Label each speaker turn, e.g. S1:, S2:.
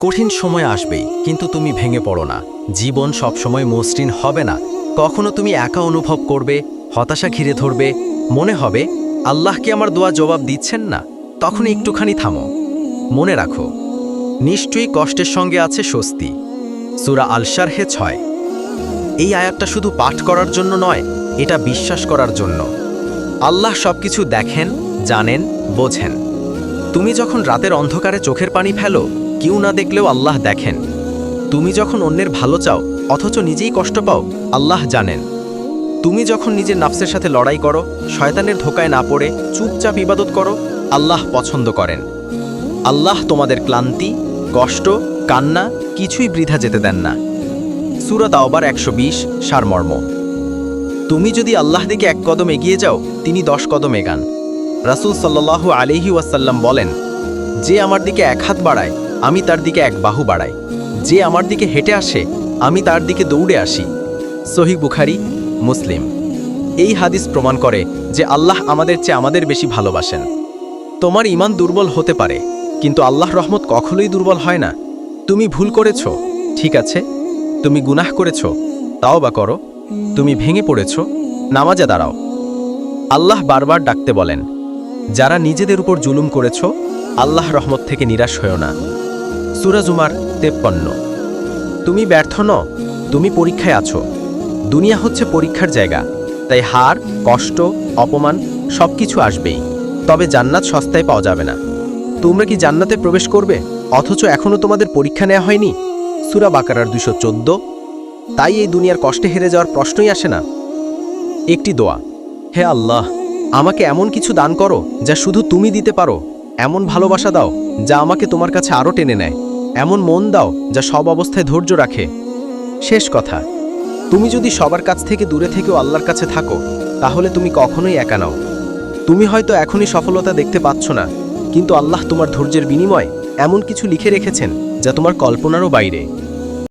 S1: কঠিন সময় আসবেই, কিন্তু তুমি ভেঙে পড়ো না। জীবন সবসময় মসৃণ হবে না। কখনো তুমি একা অনুভব করবে, হতাশা ঘিরে ধরবে, মনে হবে, আল্লাহ কি আমার দোয়া জবাব দিচ্ছেন না? তখন একটুখানি থামো। মনে রাখো, নিশ্চয়ই কষ্টের সঙ্গে আছে স্বস্তি। সুরা আলসার হে ছয়। এই আয়াতটা শুধু পাঠ করার জন্য নয়, এটা বিশ্বাস করার জন্য। আল্লাহ সবকিছু দেখেন, জানেন, বোঝেন। তুমি যখন রাতের অন্ধকারে চোখের পানি ফেলো কেউ না দেখলেও আল্লাহ দেখেন। তুমি যখন অন্যের ভালো চাও, অথচ নিজেই কষ্ট পাও, আল্লাহ জানেন। তুমি যখন নিজের নাফসের সাথে লড়াই করো, শয়তানের ধোকায় না পড়ে চুপচাপ ইবাদত করো, আল্লাহ পছন্দ করেন। আল্লাহ তোমাদের ক্লান্তি, কষ্ট, কান্না কিছুই বৃথা যেতে দেন না। সুরত আওবার একশো বিশ, সারমর্ম। তুমি যদি আল্লাহ দিকে এক কদম এগিয়ে যাও, তিনি দশ কদম এগান। রাসূল সাল্লাল্লাহু আলাইহি ওয়াসাল্লাম বলেন, যে আমার দিকে এক হাত বাড়ায় আমি তার দিকে এক বাহু বাড়াই। যে আমার দিকে হেঁটে আসে, আমি তার দিকে দৌড়ে আসি। সহি বুখারি, মুসলিম। এই হাদিস প্রমাণ করে যে আল্লাহ আমাদের চেয়ে আমাদের বেশি ভালোবাসেন। তোমার ইমান দুর্বল হতে পারে, কিন্তু আল্লাহ রহমত কখনোই দুর্বল হয় না। তুমি ভুল করেছ, ঠিক আছে। তুমি গুনাহ করেছ, তাও বা করো। তুমি ভেঙে পড়েছ, নামাজে দাঁড়াও। আল্লাহ বারবার ডাকতে বলেন, যারা নিজেদের উপর জুলুম করেছ আল্লাহ রহমত থেকে নিরাশ হয়েও না। সুরাজুমার তেপ্পন্ন। তুমি ব্যর্থ ন, তুমি পরীক্ষায় আছো। দুনিয়া হচ্ছে পরীক্ষার জায়গা, তাই হার, কষ্ট, অপমান সব কিছু আসবেই। তবে জান্নাত সস্তায় পাওয়া যাবে না। তোমরা কি জান্নাতে প্রবেশ করবে? অথচ এখনও তোমাদের পরীক্ষা নেওয়া হয়নি? সুরা বাকারার দুশো চোদ্দ। তাই এই দুনিয়ার কষ্টে হেরে যাওয়ার প্রশ্নই আসে না। একটি দোয়া। হে আল্লাহ, আমাকে এমন কিছু দান করো যা শুধু তুমি দিতে পারো। এমন ভালোবাসা দাও যা আমাকে তোমার কাছে আরও টেনে নেয়। এমন মন দাও যা সব অবস্থায় ধৈর্য রাখে। শেষ কথা, তুমি যদি সবার কাছ থেকে দূরে থেকেও আল্লাহর কাছে থাকো, তাহলে তুমি কখনোই একা নাও। তুমি হয়তো এখনই সফলতা দেখতে পাচ্ছ না, কিন্তু আল্লাহ তোমার ধৈর্যের বিনিময় এমন কিছু লিখে রেখেছেন যা তোমার কল্পনারও বাইরে।